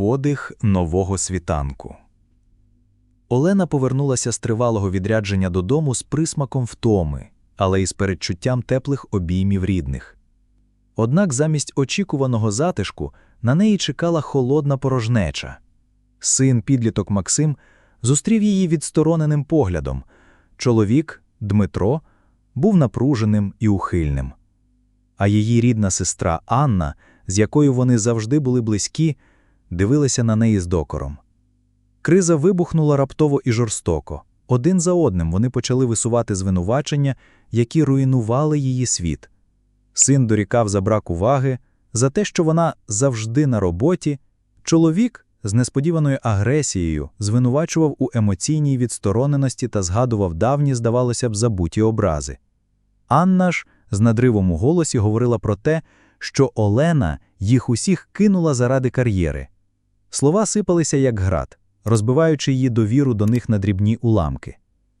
подих нового світанку. Олена повернулася з тривалого відрядження додому з присмаком втоми, але й з передчуттям теплих обіймів рідних. Однак замість очікуваного затишку на неї чекала холодна порожнеча. Син підліток Максим зустрів її відстороненим поглядом. Чоловік, Дмитро, був напруженим і ухильним. А її рідна сестра Анна, з якою вони завжди були близькі, дивилася на неї з докором. Криза вибухнула раптово і жорстоко. Один за одним вони почали висувати звинувачення, які руйнували її світ. Син дорікав за брак уваги, за те, що вона завжди на роботі, чоловік з несподіваною агресією звинувачував у емоційній відстороненості та згадував давні, здавалося б, забуті образи. Анна ж з надривом у голосі говорила про те, що Олена їх усіх кинула заради кар'єри. Слова сипалися як град, розбиваючи її довіру до них на дрібні уламки.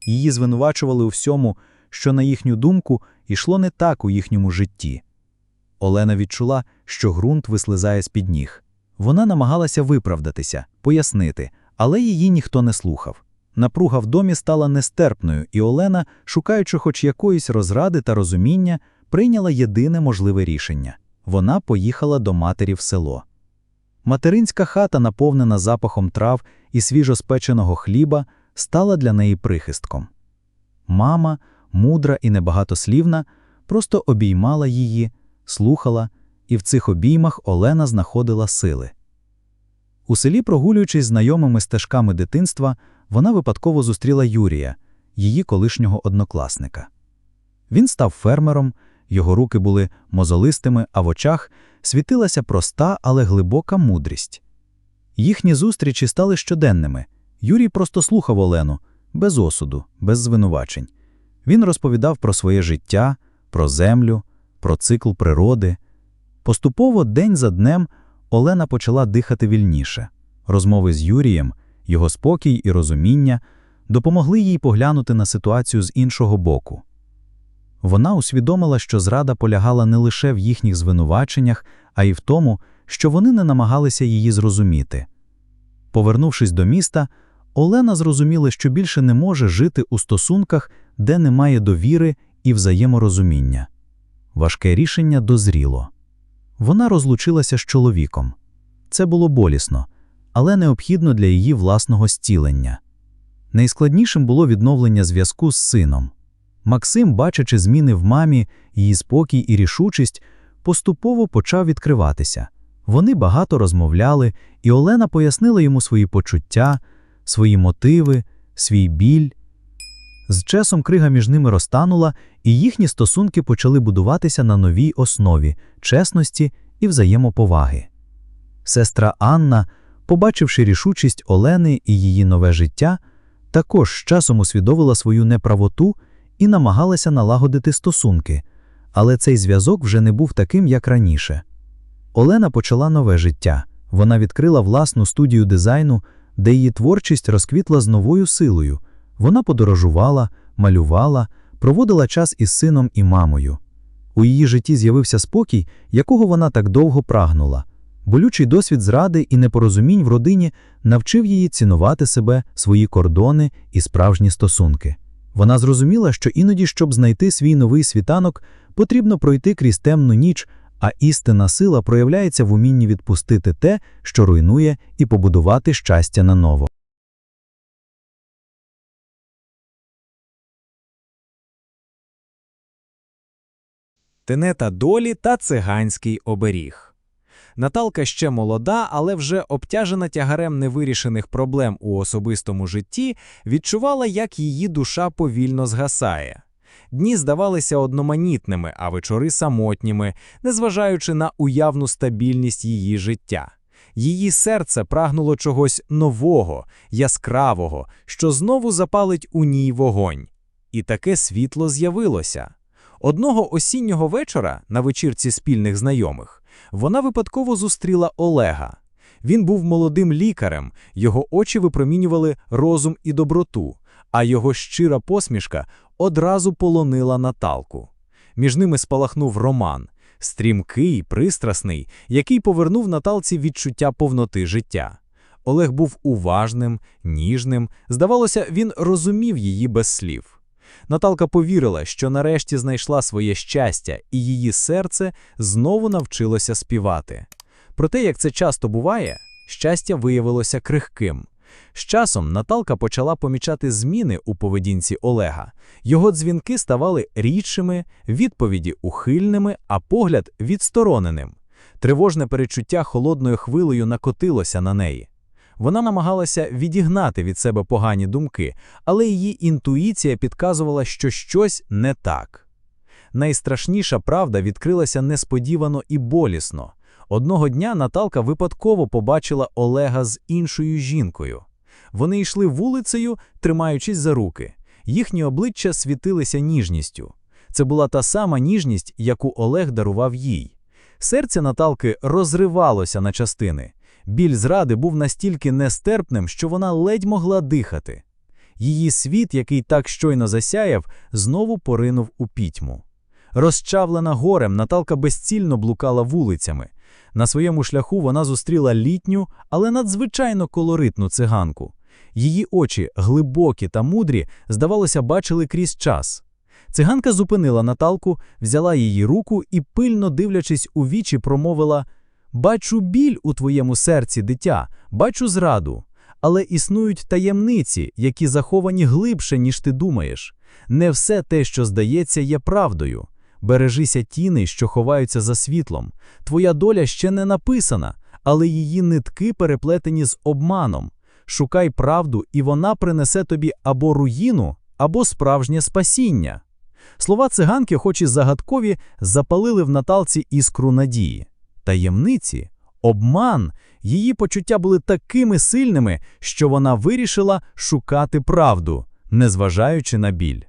Її звинувачували у всьому, що, на їхню думку, йшло не так у їхньому житті. Олена відчула, що ґрунт вислизає з під ніг. Вона намагалася виправдатися, пояснити, але її ніхто не слухав. Напруга в домі стала нестерпною, і Олена, шукаючи хоч якоїсь розради та розуміння, прийняла єдине можливе рішення вона поїхала до матері в село. Материнська хата, наповнена запахом трав і свіжоспеченого хліба, стала для неї прихистком. Мама, мудра і небагатослівна, просто обіймала її, слухала, і в цих обіймах Олена знаходила сили. У селі, прогулюючись знайомими стежками дитинства, вона випадково зустріла Юрія, її колишнього однокласника. Він став фермером, його руки були мозолистими, а в очах світилася проста, але глибока мудрість. Їхні зустрічі стали щоденними. Юрій просто слухав Олену, без осуду, без звинувачень. Він розповідав про своє життя, про землю, про цикл природи. Поступово, день за днем, Олена почала дихати вільніше. Розмови з Юрієм, його спокій і розуміння допомогли їй поглянути на ситуацію з іншого боку. Вона усвідомила, що зрада полягала не лише в їхніх звинуваченнях, а й в тому, що вони не намагалися її зрозуміти. Повернувшись до міста, Олена зрозуміла, що більше не може жити у стосунках, де немає довіри і взаєморозуміння. Важке рішення дозріло. Вона розлучилася з чоловіком. Це було болісно, але необхідно для її власного зцілення. Найскладнішим було відновлення зв'язку з сином. Максим, бачачи зміни в мамі, її спокій і рішучість, поступово почав відкриватися. Вони багато розмовляли, і Олена пояснила йому свої почуття, свої мотиви, свій біль. З часом крига між ними розтанула, і їхні стосунки почали будуватися на новій основі чесності і взаємоповаги. Сестра Анна, побачивши рішучість Олени і її нове життя, також з часом усвідомила свою неправоту і намагалася налагодити стосунки, але цей зв'язок вже не був таким, як раніше. Олена почала нове життя. Вона відкрила власну студію дизайну, де її творчість розквітла з новою силою. Вона подорожувала, малювала, проводила час із сином і мамою. У її житті з'явився спокій, якого вона так довго прагнула. Болючий досвід зради і непорозумінь в родині навчив її цінувати себе, свої кордони і справжні стосунки. Вона зрозуміла, що іноді, щоб знайти свій новий світанок, потрібно пройти крізь темну ніч, а істинна сила проявляється в умінні відпустити те, що руйнує, і побудувати щастя наново. Тенета долі та циганський оберіг. Наталка ще молода, але вже обтяжена тягарем невирішених проблем у особистому житті, відчувала, як її душа повільно згасає. Дні здавалися одноманітними, а вечори самотніми, незважаючи на уявну стабільність її життя. Її серце прагнуло чогось нового, яскравого, що знову запалить у ній вогонь. І таке світло з'явилося. Одного осіннього вечора на вечірці спільних знайомих вона випадково зустріла Олега. Він був молодим лікарем, його очі випромінювали розум і доброту, а його щира посмішка одразу полонила Наталку. Між ними спалахнув роман. стрімкий, пристрасний, який повернув Наталці відчуття повноти життя. Олег був уважним, ніжним, здавалося, він розумів її без слів. Наталка повірила, що нарешті знайшла своє щастя, і її серце знову навчилося співати. Проте, як це часто буває, щастя виявилося крихким. З часом Наталка почала помічати зміни у поведінці Олега. Його дзвінки ставали рідшими, відповіді ухильними, а погляд відстороненим. Тривожне перечуття холодною хвилею накотилося на неї. Вона намагалася відігнати від себе погані думки, але її інтуїція підказувала, що щось не так. Найстрашніша правда відкрилася несподівано і болісно. Одного дня Наталка випадково побачила Олега з іншою жінкою. Вони йшли вулицею, тримаючись за руки. Їхні обличчя світилися ніжністю. Це була та сама ніжність, яку Олег дарував їй. Серце Наталки розривалося на частини. Біль зради був настільки нестерпним, що вона ледь могла дихати. Її світ, який так щойно засяяв, знову поринув у пітьму. Розчавлена горем, Наталка безцільно блукала вулицями. На своєму шляху вона зустріла літню, але надзвичайно колоритну циганку. Її очі, глибокі та мудрі, здавалося, бачили крізь час. Циганка зупинила Наталку, взяла її руку і, пильно дивлячись у вічі, промовила Бачу біль у твоєму серці, дитя, бачу зраду. Але існують таємниці, які заховані глибше, ніж ти думаєш. Не все те, що здається, є правдою. Бережися тіни, що ховаються за світлом. Твоя доля ще не написана, але її нитки переплетені з обманом. Шукай правду, і вона принесе тобі або руїну, або справжнє спасіння. Слова циганки, хоч і загадкові, запалили в Наталці іскру надії. Таємниці, обман, її почуття були такими сильними, що вона вирішила шукати правду, незважаючи на біль.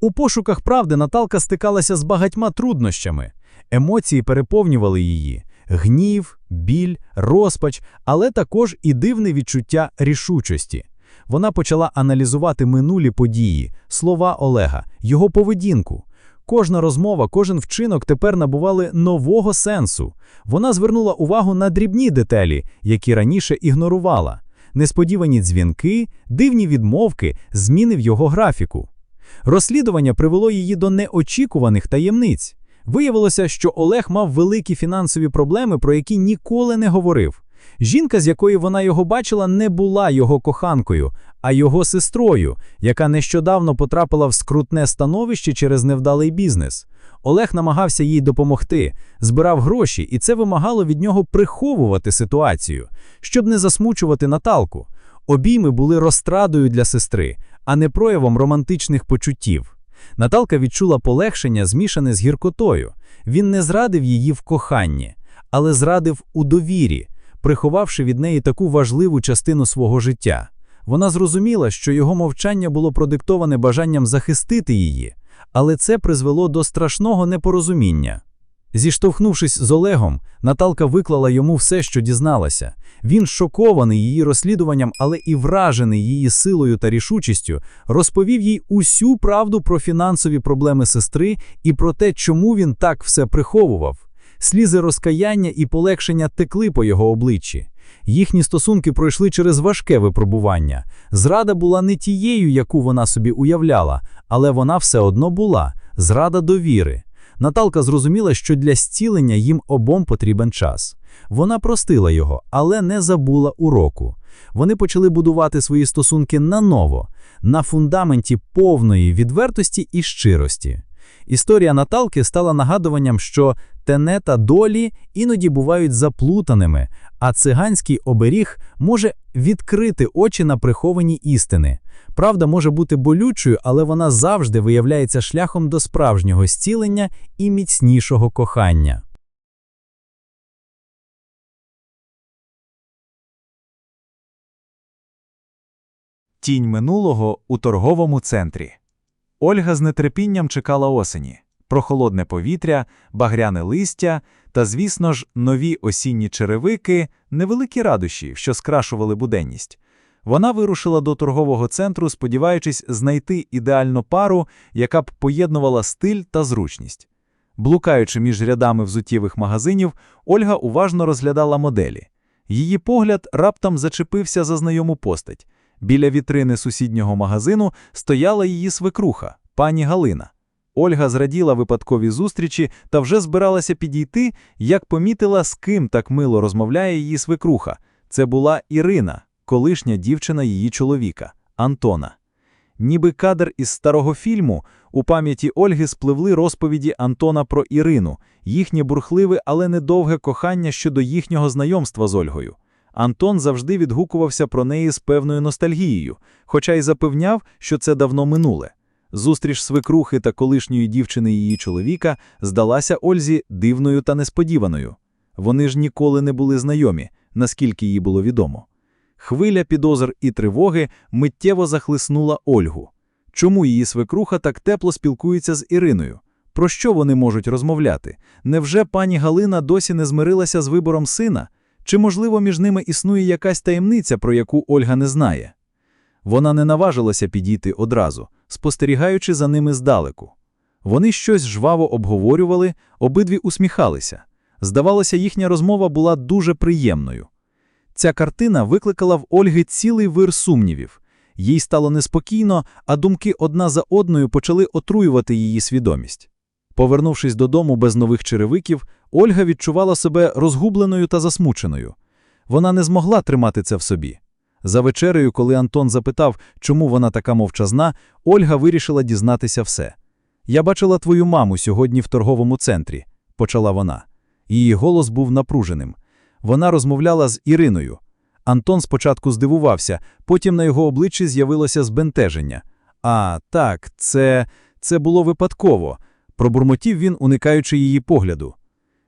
У пошуках правди Наталка стикалася з багатьма труднощами. Емоції переповнювали її гнів, біль, розпач, але також і дивне відчуття рішучості. Вона почала аналізувати минулі події, слова Олега, його поведінку. Кожна розмова, кожен вчинок тепер набували нового сенсу. Вона звернула увагу на дрібні деталі, які раніше ігнорувала, несподівані дзвінки, дивні відмовки, зміни в його графіку. Розслідування привело її до неочікуваних таємниць. Виявилося, що Олег мав великі фінансові проблеми, про які ніколи не говорив. Жінка, з якої вона його бачила, не була його коханкою, а його сестрою, яка нещодавно потрапила в скрутне становище через невдалий бізнес. Олег намагався їй допомогти, збирав гроші, і це вимагало від нього приховувати ситуацію, щоб не засмучувати Наталку. Обійми були розтрадою для сестри, а не проявом романтичних почуттів. Наталка відчула полегшення, змішане з гіркотою. Він не зрадив її в коханні, але зрадив у довірі, приховавши від неї таку важливу частину свого життя. Вона зрозуміла, що його мовчання було продиктоване бажанням захистити її, але це призвело до страшного непорозуміння. Зіштовхнувшись з Олегом, Наталка виклала йому все, що дізналася. Він, шокований її розслідуванням, але і вражений її силою та рішучістю, розповів їй усю правду про фінансові проблеми сестри і про те, чому він так все приховував. Слізи розкаяння і полегшення текли по його обличчі. Їхні стосунки пройшли через важке випробування. Зрада була не тією, яку вона собі уявляла, але вона все одно була зрада довіри. Наталка зрозуміла, що для зцілення їм обом потрібен час. Вона простила його, але не забула уроку. Вони почали будувати свої стосунки наново, на фундаменті повної відвертості і щирості. Історія Наталки стала нагадуванням, що тенета долі іноді бувають заплутаними, а циганський оберіг може відкрити очі на приховані істини. Правда може бути болючою, але вона завжди виявляється шляхом до справжнього зцілення і міцнішого кохання. Тінь минулого у торговому центрі. Ольга з нетерпінням чекала осені, прохолодне повітря, багряне листя та, звісно ж, нові осінні черевики, невеликі радощі, що скрашували буденність. Вона вирушила до торгового центру, сподіваючись знайти ідеальну пару, яка б поєднувала стиль та зручність. Блукаючи між рядами взуттєвих магазинів, Ольга уважно розглядала моделі. Її погляд раптом зачепився за знайому постать. Біля вітрини сусіднього магазину стояла її свекруха, пані Галина. Ольга зраділа випадковій зустрічі та вже збиралася підійти, як помітила, з ким так мило розмовляє її свекруха. Це була Ірина, колишня дівчина її чоловіка, Антона. Ніби кадр із старого фільму, у пам'яті Ольги спливли розповіді Антона про Ірину, їхнє бурхливе, але недовге кохання щодо їхнього знайомства з Ольгою. Антон завжди відгукувався про неї з певною ностальгією, хоча й запевняв, що це давно минуле. Зустріч свекрухи та колишньої дівчини її чоловіка здалася Ользі дивною та несподіваною. Вони ж ніколи не були знайомі, наскільки їй було відомо. Хвиля підозр і тривоги миттєво захлиснула Ольгу. Чому її свекруха так тепло спілкується з Іриною? Про що вони можуть розмовляти? Невже пані Галина досі не змирилася з вибором сина? Чи, можливо, між ними існує якась таємниця, про яку Ольга не знає? Вона не наважилася підійти одразу, спостерігаючи за ними здалеку. Вони щось жваво обговорювали, обидві усміхалися. Здавалося, їхня розмова була дуже приємною. Ця картина викликала в Ольги цілий вир сумнівів. Їй стало неспокійно, а думки одна за одною почали отруювати її свідомість. Повернувшись додому без нових черевиків, Ольга відчувала себе розгубленою та засмученою. Вона не змогла тримати це в собі. За вечерею, коли Антон запитав, чому вона така мовчазна, Ольга вирішила дізнатися все. Я бачила твою маму сьогодні в торговому центрі, почала вона. Її голос був напруженим. Вона розмовляла з Іриною. Антон спочатку здивувався, потім на його обличчі з'явилося збентеження. А, так, це це було випадково, пробурмотів він, уникаючи її погляду.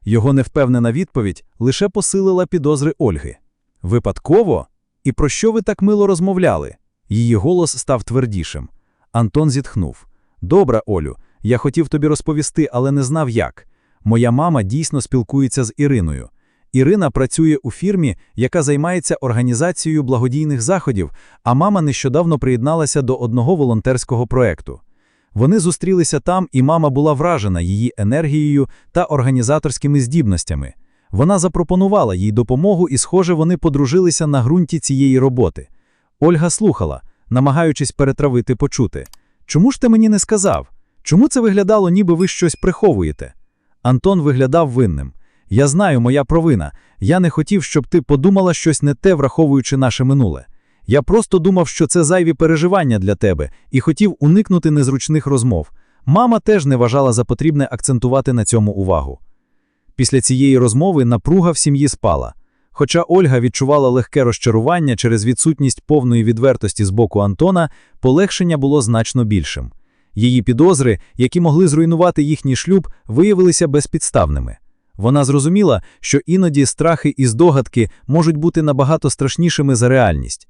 Його невпевнена відповідь лише посилила підозри Ольги. Випадково? І про що ви так мило розмовляли? Її голос став твердішим. Антон зітхнув. Добре, Олю, я хотів тобі розповісти, але не знав як. Моя мама дійсно спілкується з Іриною. Ірина працює у фірмі, яка займається організацією благодійних заходів, а мама нещодавно приєдналася до одного волонтерського проекту. Вони зустрілися там, і мама була вражена її енергією та організаторськими здібностями. Вона запропонувала їй допомогу, і, схоже, вони подружилися на ґрунті цієї роботи. Ольга слухала, намагаючись перетравити почути. Чому ж ти мені не сказав? Чому це виглядало, ніби ви щось приховуєте? Антон виглядав винним. Я знаю, моя провина. Я не хотів, щоб ти подумала щось не те, враховуючи наше минуле. Я просто думав, що це зайві переживання для тебе, і хотів уникнути незручних розмов. Мама теж не вважала за потрібне акцентувати на цьому увагу. Після цієї розмови напруга в сім'ї спала. Хоча Ольга відчувала легке розчарування через відсутність повної відвертості з боку Антона, полегшення було значно більшим. Її підозри, які могли зруйнувати їхній шлюб, виявилися безпідставними. Вона зрозуміла, що іноді страхи і здогадки можуть бути набагато страшнішими за реальність.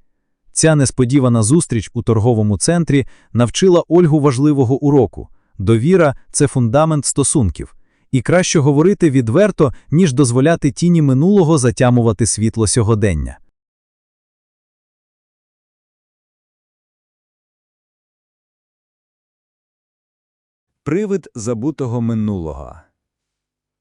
Ця несподівана зустріч у торговому центрі навчила Ольгу важливого уроку довіра це фундамент стосунків, і краще говорити відверто, ніж дозволяти тіні минулого затямувати світло сьогодення. Привид забутого минулого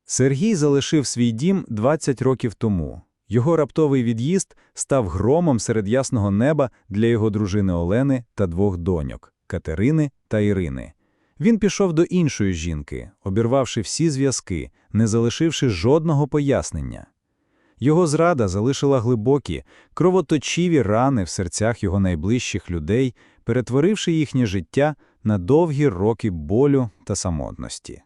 Сергій залишив свій дім 20 років тому. Його раптовий від'їзд став громом серед ясного неба для його дружини Олени та двох доньок Катерини та Ірини. Він пішов до іншої жінки, обірвавши всі зв'язки, не залишивши жодного пояснення. Його зрада залишила глибокі, кровоточиві рани в серцях його найближчих людей, перетворивши їхнє життя на довгі роки болю та самотності.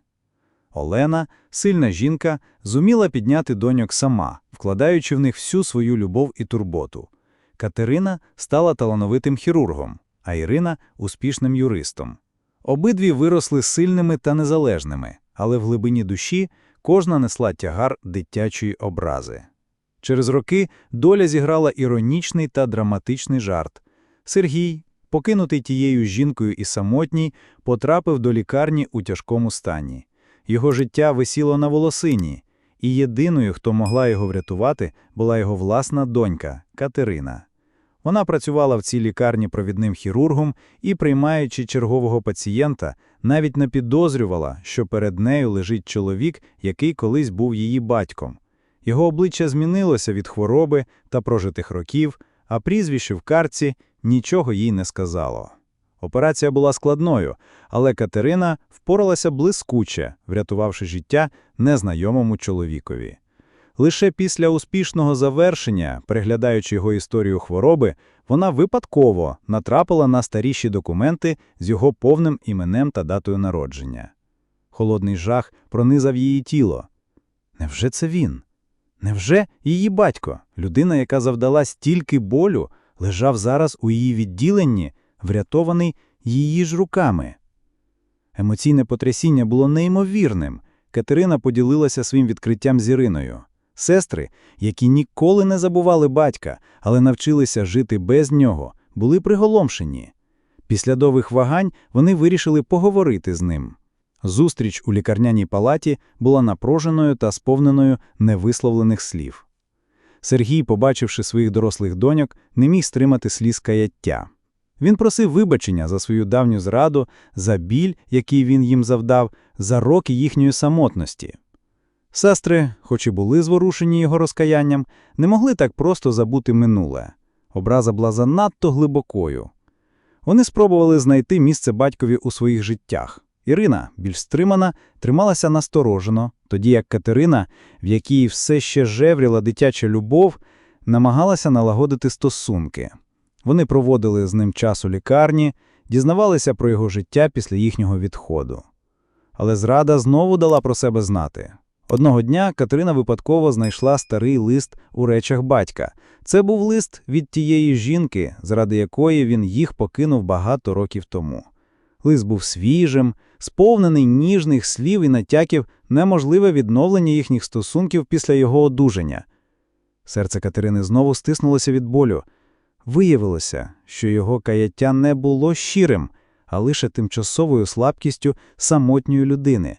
Олена, сильна жінка, зуміла підняти доньок сама, вкладаючи в них всю свою любов і турботу. Катерина стала талановитим хірургом, а Ірина успішним юристом. Обидві виросли сильними та незалежними, але в глибині душі кожна несла тягар дитячої образи. Через роки доля зіграла іронічний та драматичний жарт. Сергій, покинутий тією жінкою і самотній, потрапив до лікарні у тяжкому стані. Його життя висіло на волосині, і єдиною, хто могла його врятувати, була його власна донька Катерина. Вона працювала в цій лікарні провідним хірургом і, приймаючи чергового пацієнта, навіть не підозрювала, що перед нею лежить чоловік, який колись був її батьком. Його обличчя змінилося від хвороби та прожитих років, а прізвище в карці нічого їй не сказало. Операція була складною, але Катерина впоралася блискуче, врятувавши життя незнайомому чоловікові. Лише після успішного завершення, переглядаючи його історію хвороби, вона випадково натрапила на старіші документи з його повним іменем та датою народження. Холодний жах пронизав її тіло. Невже це він? Невже її батько, людина, яка завдала стільки болю, лежав зараз у її відділенні, врятований її ж руками? Емоційне потрясіння було неймовірним. Катерина поділилася своїм відкриттям з Іриною. Сестри, які ніколи не забували батька, але навчилися жити без нього, були приголомшені. Після довгих вагань вони вирішили поговорити з ним. Зустріч у лікарняній палаті була напруженою та сповненою невисловлених слів. Сергій, побачивши своїх дорослих доньок, не міг стримати сліз каяття. Він просив вибачення за свою давню зраду, за біль, який він їм завдав, за роки їхньої самотності. Сестри, хоч і були зворушені його розкаянням, не могли так просто забути минуле. Образа була занадто глибокою. Вони спробували знайти місце батькові у своїх життях. Ірина, більш стримана, трималася насторожено, тоді як Катерина, в якій все ще жевріла дитяча любов, намагалася налагодити стосунки. Вони проводили з ним час у лікарні, дізнавалися про його життя після їхнього відходу. Але зрада знову дала про себе знати. Одного дня Катерина випадково знайшла старий лист у речах батька. Це був лист від тієї жінки, заради якої він їх покинув багато років тому. Лист був свіжим, сповнений ніжних слів і натяків, неможливе відновлення їхніх стосунків після його одужання. Серце Катерини знову стиснулося від болю. Виявилося, що його каяття не було щирим, а лише тимчасовою слабкістю самотньої людини.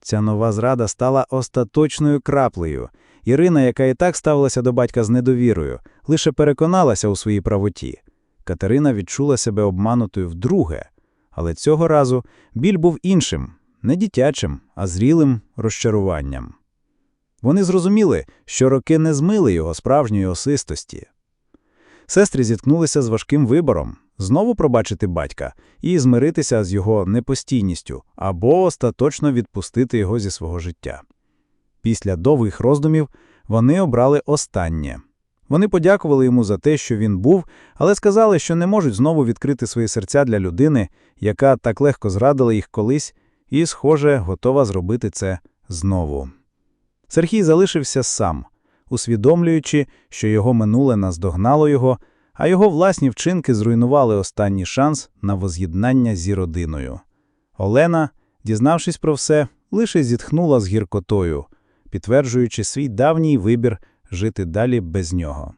Ця нова зрада стала остаточною краплею. Ірина, яка і так ставилася до батька з недовірою, лише переконалася у своїй правоті. Катерина відчула себе обманутою вдруге, але цього разу біль був іншим, не дитячим, а зрілим розчаруванням. Вони зрозуміли, що роки не змили його справжньої осистості. Сестри зіткнулися з важким вибором знову пробачити батька і змиритися з його непостійністю або остаточно відпустити його зі свого життя. Після довгих роздумів вони обрали останнє. Вони подякували йому за те, що він був, але сказали, що не можуть знову відкрити свої серця для людини, яка так легко зрадила їх колись і, схоже, готова зробити це знову. Сергій залишився сам, усвідомлюючи, що його минуле наздогнало його, а його власні вчинки зруйнували останній шанс на воз'єднання зі родиною. Олена, дізнавшись про все, лише зітхнула з гіркотою, підтверджуючи свій давній вибір жити далі без нього.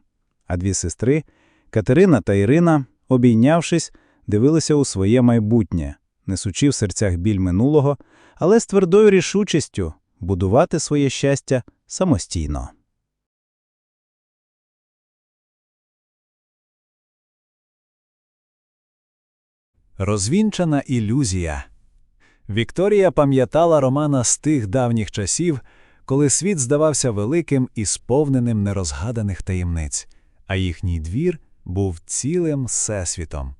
А дві сестри, Катерина та Ірина, обійнявшись, дивилися у своє майбутнє, несучи в серцях біль минулого, але з твердою рішучістю будувати своє щастя самостійно. Розвінчана ілюзія. Вікторія пам'ятала Романа з тих давніх часів, коли світ здавався великим і сповненим нерозгаданих таємниць, а їхній двір був цілим всесвітом.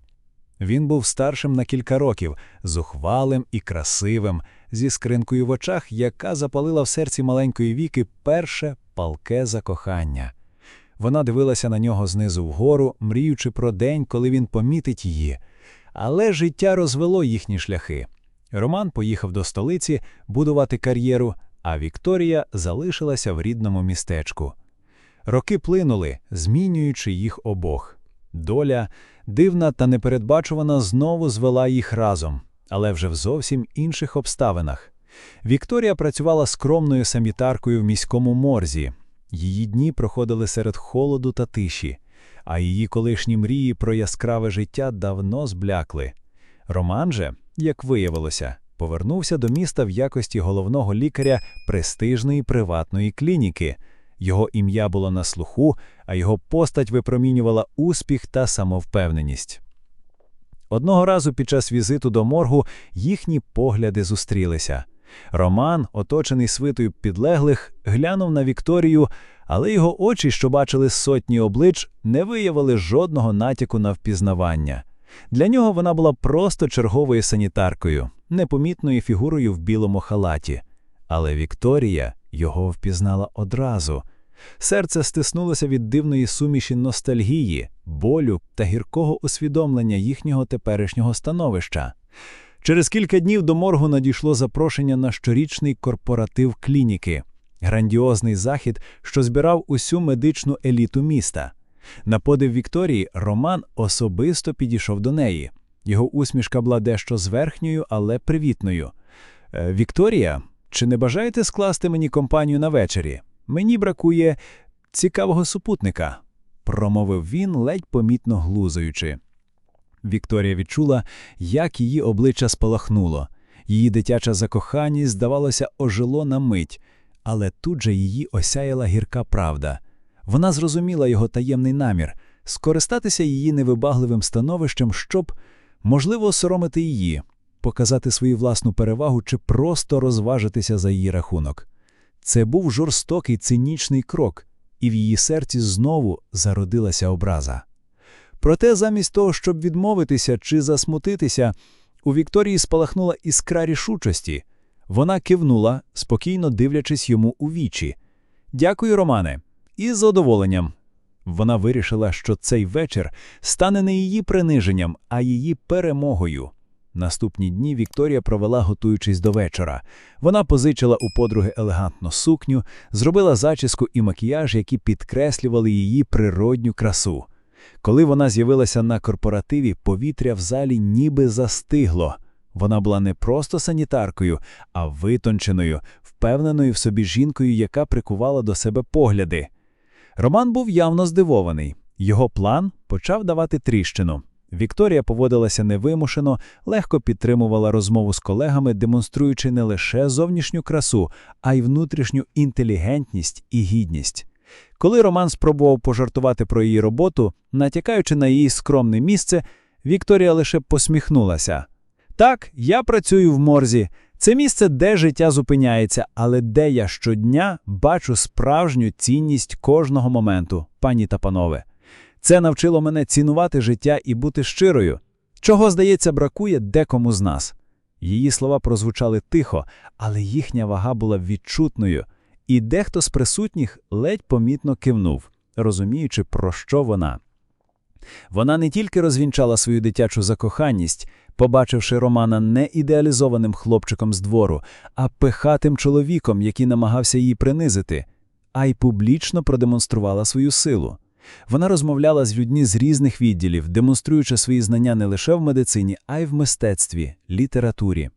Він був старшим на кілька років, зухвалим і красивим, зі скринкою в очах, яка запалила в серці маленької віки перше палке закохання. Вона дивилася на нього знизу вгору, мріючи про день, коли він помітить її. Але життя розвело їхні шляхи. Роман поїхав до столиці будувати кар'єру, а Вікторія залишилася в рідному містечку. Роки плинули, змінюючи їх обох. Доля, дивна та непередбачувана, знову звела їх разом, але вже в зовсім інших обставинах. Вікторія працювала скромною санітаркою в міському морзі. Її дні проходили серед холоду та тиші, а її колишні мрії про яскраве життя давно зблякли. Роман же, як виявилося, повернувся до міста в якості головного лікаря престижної приватної клініки. Його ім'я було на слуху, а його постать випромінювала успіх та самовпевненість. Одного разу під час візиту до моргу їхні погляди зустрілися. Роман, оточений свитою підлеглих, глянув на Вікторію, але його очі, що бачили сотні облич, не виявили жодного натяку на впізнавання. Для нього вона була просто черговою санітаркою, непомітною фігурою в білому халаті. Але Вікторія його впізнала одразу. Серце стиснулося від дивної суміші ностальгії, болю та гіркого усвідомлення їхнього теперішнього становища. Через кілька днів до моргу надійшло запрошення на щорічний корпоратив клініки грандіозний захід, що збирав усю медичну еліту міста. На подив Вікторії Роман особисто підійшов до неї. Його усмішка була дещо зверхньою, але привітною. «Е, Вікторія, чи не бажаєте скласти мені компанію на вечері? Мені бракує цікавого супутника, промовив він, ледь помітно глузуючи. Вікторія відчула, як її обличчя спалахнуло. Її дитяча закоханість, здавалося, ожило на мить, але тут же її осяяла гірка правда. Вона зрозуміла його таємний намір скористатися її невибагливим становищем, щоб, можливо, соромити її, показати свою власну перевагу чи просто розважитися за її рахунок. Це був жорстокий цинічний крок, і в її серці знову зародилася образа. Проте, замість того, щоб відмовитися чи засмутитися, у Вікторії спалахнула іскра рішучості. Вона кивнула, спокійно дивлячись йому у вічі. Дякую, Романе, і з задоволенням. Вона вирішила, що цей вечір стане не її приниженням, а її перемогою. Наступні дні Вікторія провела, готуючись до вечора. Вона позичила у подруги елегантну сукню, зробила зачіску і макіяж, які підкреслювали її природню красу. Коли вона з'явилася на корпоративі, повітря в залі ніби застигло. Вона була не просто санітаркою, а витонченою, впевненою в собі жінкою, яка прикувала до себе погляди. Роман був явно здивований. Його план почав давати тріщину. Вікторія поводилася невимушено, легко підтримувала розмову з колегами, демонструючи не лише зовнішню красу, а й внутрішню інтелігентність і гідність. Коли Роман спробував пожартувати про її роботу, натякаючи на її скромне місце, Вікторія лише посміхнулася. Так, я працюю в морзі. Це місце, де життя зупиняється, але де я щодня бачу справжню цінність кожного моменту, пані та панове. Це навчило мене цінувати життя і бути щирою, чого, здається, бракує декому з нас. Її слова прозвучали тихо, але їхня вага була відчутною, і дехто з присутніх ледь помітно кивнув, розуміючи, про що вона. Вона не тільки розвінчала свою дитячу закоханість, побачивши Романа не ідеалізованим хлопчиком з двору, а пихатим чоловіком, який намагався її принизити, а й публічно продемонструвала свою силу. Вона розмовляла з людьми з різних відділів, демонструючи свої знання не лише в медицині, а й в мистецтві, літературі.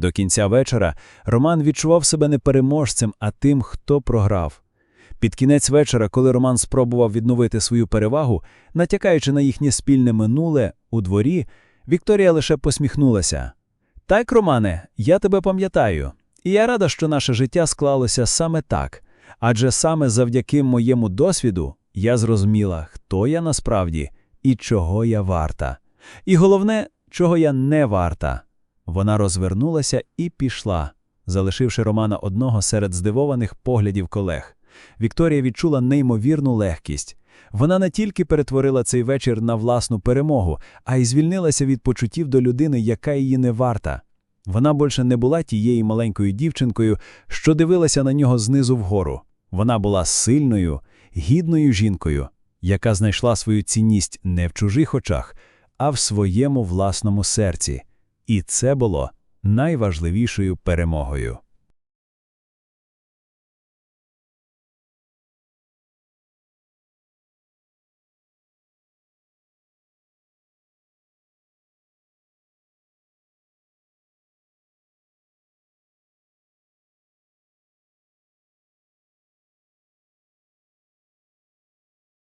До кінця вечора Роман відчував себе не переможцем, а тим, хто програв. Під кінець вечора, коли Роман спробував відновити свою перевагу, натякаючи на їхнє спільне минуле у дворі, Вікторія лише посміхнулася. Так, Романе, я тебе пам'ятаю, і я рада, що наше життя склалося саме так, адже саме завдяки моєму досвіду я зрозуміла, хто я насправді і чого я варта. І головне, чого я не варта. Вона розвернулася і пішла, залишивши Романа одного серед здивованих поглядів колег. Вікторія відчула неймовірну легкість. Вона не тільки перетворила цей вечір на власну перемогу, а й звільнилася від почуттів до людини, яка її не варта. Вона більше не була тією маленькою дівчинкою, що дивилася на нього знизу вгору. Вона була сильною, гідною жінкою, яка знайшла свою цінність не в чужих очах, а в своєму власному серці. І це було найважливішою перемогою.